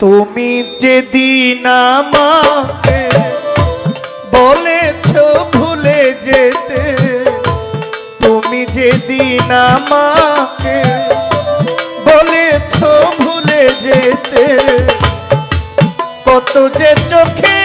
তুমি যেদিন আমাকে বলেছ ভুলে যেতে, তুমি যেদিন আমাকে বলেছ ভুলে যেতে, কত যে চোখে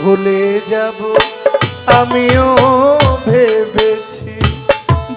ভুলে যাব আমিও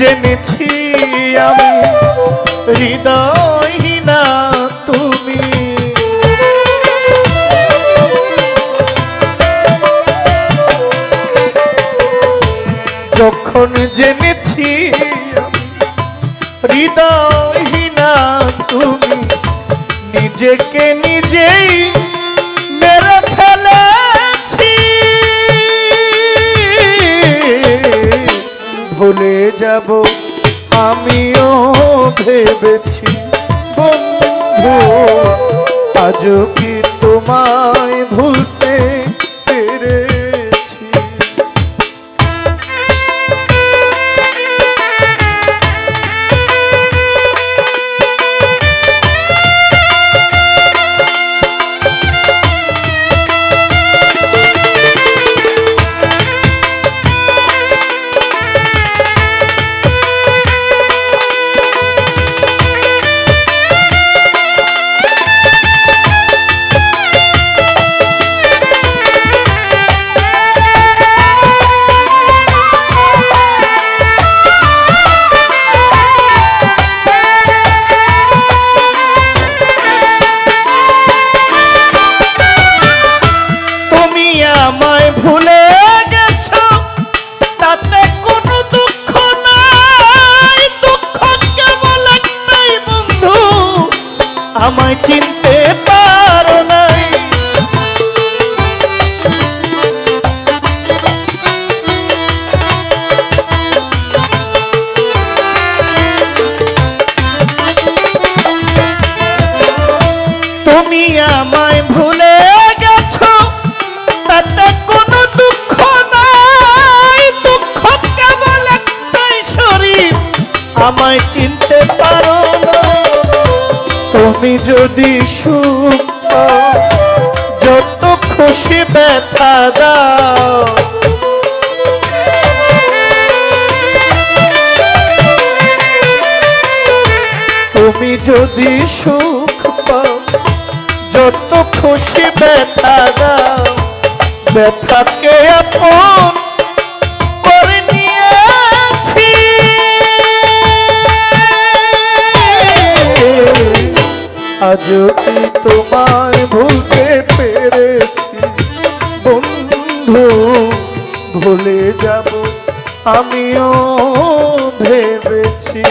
জেনেছি আমি হৃদয়হীনা তুমি। যখন জেনেছি হৃদয়হীনা তুমি নিজেকে নিজেই ভুলে যাব। আমিও ভেবেছি বন্ধু আজও কি তোমায় ভুলতে আমায় চিনতে পারো নাই। তুমি আমায় ভুলে কোনো দুঃখ দুঃখ আমায় চিনতে পারো না। তুমি যদি সুখ, যত খুশি ব্যথা দাও। তুমি যদি সুখ পাও, যত খুশি ব্যথা দাও। ব্যথাকে আপন আজ কি তোমায় ভুলতে পেরেছি। বন্ধু ভুলে যাব আমিও ভেবেছি।